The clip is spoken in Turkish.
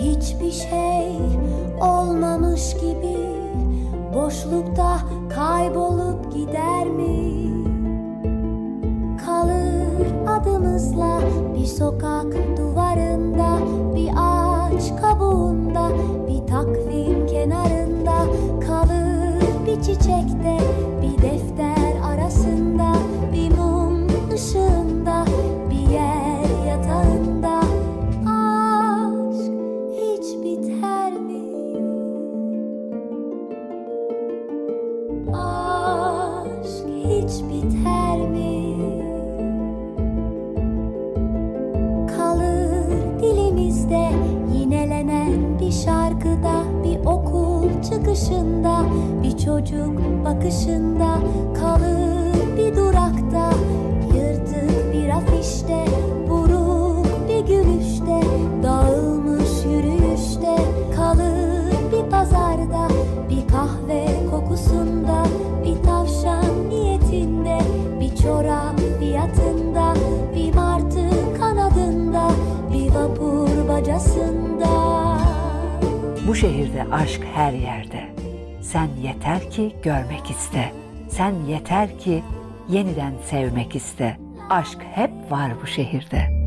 Hiçbir şey olmamış gibi boşlukta kaybolup gider mi? Kalır adımızla bir sokak duvarında, bir ağaç kabuğunda, bir takvim kenarında kalır bir çiçekte, hiç biter mi? Kalır dilimizde yinelenen bir şarkıda, bir okul çıkışında, bir çocuk bakışında, kalır bir durakta, vapur bacasında. Bu şehirde aşk her yerde. Sen yeter ki görmek iste. Sen yeter ki yeniden sevmek iste. Aşk hep var bu şehirde.